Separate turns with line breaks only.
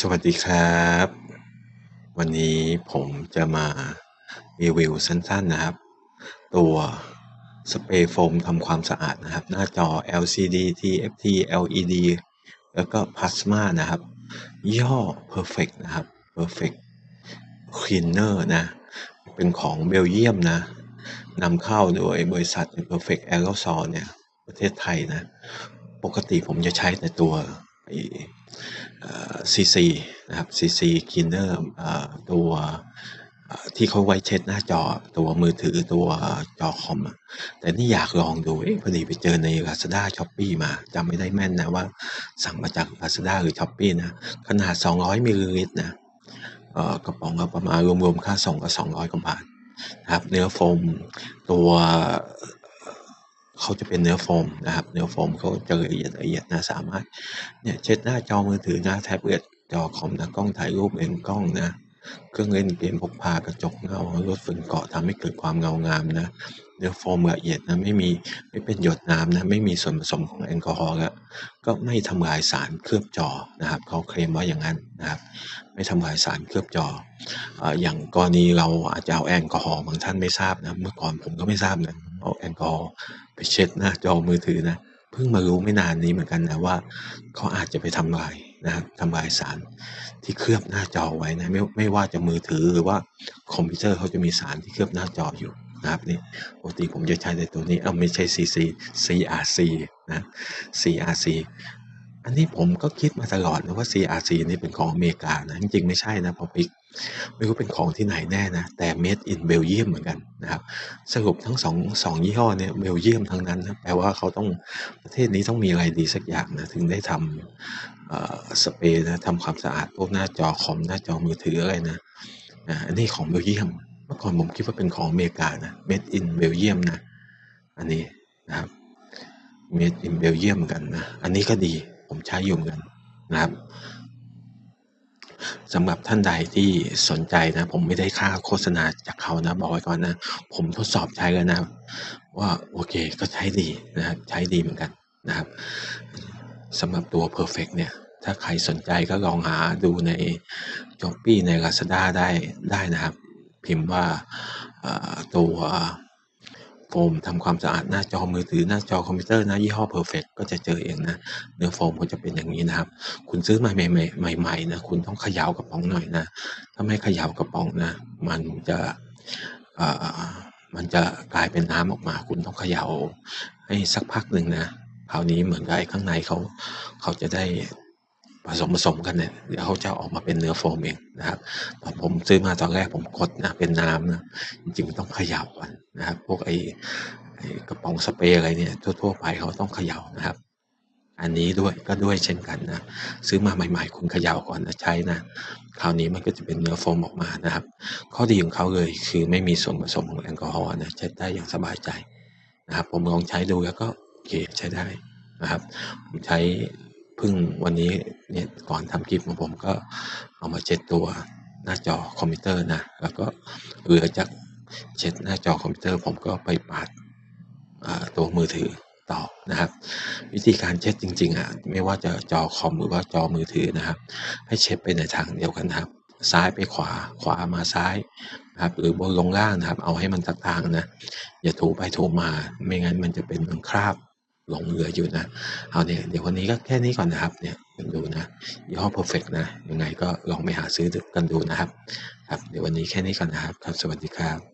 สวัสดีครับ วันนี้ผมจะมารีวิวสั้นๆนะครับ ตัวสเปรย์โฟมทำความสะอาดนะครับ หน้าจอ LCD TFT LED แล้วก็พลาสมานะครับ ย่อ Perfect นะครับ Perfect Cleaner นะ เป็นของเบลเยียมนะนำเข้าโดยบริษัท Perfect Aerosol เนี่ย ประเทศไทยนะ ปกติผมจะใช้แต่ตัว ซีซีนะครับซีซีคินเนอร์ตัวที่เขาไว้เช็ดหน้าจอตัวมือถือตัวจอคอมแต่นี่อยากลองดูเอ๊ะพอดีไปเจอใน Lazada s h o p e e มาจำไม่ได้แม่นนะว่าสั่งมาจาก Lazada หรือ s h o p e e นะ ขนาด 200มิลลิลิตรนะกระป๋องก็ประมาณรวมๆ ค่าส่งก็ 200 กว่าบาทนะครับเนื้อโฟมตัว เขาจะเป็นเนื้อโฟมนะครับเนื้อโฟมเขาจะละเอียดละเอียดนะสามารถเนี่ยเช็ดหน้าจอมือถือนะแท็บเล็ตจอคอมนะกล้องถ่ายรูปเองกล้องนะ เครื่องเล่นเกมพกพากระจกเงาลดฝุ่นเกาะทำให้เกิดความเงางามนะ เนื้อโฟมละเอียดนะไม่มีไม่เป็นหยดน้ำนะไม่มีส่วนผสมของแอลกอฮอล์แล้วก็ไม่ทำลายสารเคลือบจอนะครับเขาเคลมว่าอย่างนั้นนะครับ ไม่ทำลายสารเคลือบจออย่างกรณีเราอาจจะเอาแอลกอฮอล์บางท่านไม่ทราบนะเมื่อก่อนผมก็ไม่ทราบนะเอาแอลกอฮอล์ไปเช็ดหน้าจอมือถือนะ เพิ่งมารู้ไม่นานนี้เหมือนกันนะว่าเขาอาจจะไปทำลายนะครับทำลายสารที่เคลือบหน้าจอไว้นะไม่ไม่ว่าจะมือถือหรือว่าคอมพิวเตอร์เขาจะมีสารที่เคลือบหน้าจออยู่นะครับนี่ปกติผมจะใช้ในตัวนี้เอาไม่ใช่ CC CRC นะ CRC อันนี้ผมก็คิดมาตลอดนะว่า CRC นี่เป็นของอเมริกานะจริงๆไม่ใช่นะพอไปไม่รู้เป็นของที่ไหนแน่นะแต่ made in Belgium เหมือนกันนะครับ สรุปทั้งสองสองยี่ห้อเนี่ยเบลเยียมทั้งนั้นนะแปลว่าเขาต้องประเทศนี้ต้องมีอะไรดีสักอย่างนะถึงได้ทำสเปรย์นะทำความสะอาดพวกหน้าจอคอมหน้าจอมือถืออะไรนะอันนี้ของเบลเยียม เมื่อก่อนผมคิดว่าเป็นของอเมริกานะ made in Belgium นะอันนี้นะครับ made in Belgium กันนะอันนี้ก็ดีผมใช้อยู่เหมือนกันนะครับ สำหรับท่านใดที่สนใจนะ ผมไม่ได้ค่าโฆษณาจากเขานะ บอกไว้ก่อนนะ ผมทดสอบใช้แล้วนะ ว่าโอเคก็ใช้ดีนะครับใช้ดีเหมือนกันนะครับสำหรับตัว Perfect เนี่ย ถ้าใครสนใจก็ลองหาดูใน s h อ p e e ใน Lazada ได้ได้นะครับ พิมพ์ว่าตัว โฟมทำความสะอาดหน้าจอมือถือหน้าจอคอมพิวเตอร์นะยี่ห้อ Perfect ก็จะเจอเองนะเนื้อโฟมก็จะเป็นอย่างนี้นะครับ คุณซื้อมาใหม่ๆใหม่ๆนะคุณต้องเขย่ากระป๋องหน่อยนะ ถ้าไม่เขย่ากระป๋องนะ มันจะมันจะกลายเป็นน้ำออกมา คุณต้องเขย่าให้สักพักหนึ่งนะคราวนี้เหมือนกับไอ้ข้างในเขาเขาจะได้ ผสมผสมกันเนี่ยเดี๋ยวเขาจะออกมาเป็นเนื้อโฟมเองนะครับตอนผมซื้อมาตอนแรกผมกดนะเป็นน้ำนะจริงๆต้องเขย่าก่อนนะครับ พวกไอ้กระป๋องสเปรย์อะไรเนี่ยทั่วๆไปเขาต้องเขย่านะครับ อันนี้ด้วยก็ด้วยเช่นกันนะซื้อมาใหม่ๆ คุณเขย่าก่อนนะใช้นะคราวนี้มันก็จะเป็นเนื้อโฟมออกมานะครับ ข้อดีของเขาเลยคือไม่มีส่วนผสมของแอลกอฮอล์นะใช้ได้อย่างสบายใจนะครับ ผมลองใช้ดูแล้วก็โอเคใช้ได้นะครับ ผมใช้ พึ่งวันนี้เนี่ยก่อนทำคลิปของผมก็เอามาเช็ดตัวหน้าจอคอมพิวเตอร์นะ แล้วก็เหลือจากเช็ดหน้าจอคอมพิวเตอร์ ผมก็ไปปาดตัวมือถือต่อนะครับ วิธีการเช็ดจริงๆอะไม่ว่าจะจอคอมหรือว่าจอมือถือนะครับ ให้เช็ดไปในทางเดียวกันครับ ซ้ายไปขวาขวามาซ้ายนะครับหรือบนลงล่างนะครับ เอาให้มันต่างๆนะอย่าถูไปถูมาไม่งั้นมันจะเป็นคราบ หลงเหลืออยู่นะ เอาเนี่ยเดี๋ยววันนี้ก็แค่นี้ก่อนนะครับเนี่ยดูนะยี่ห้อ perfect นะยังไงก็ลองไปหาซื้อกันดูนะครับ ครับเดี๋ยววันนี้แค่นี้ก่อนนะครับครับ สวัสดีครับ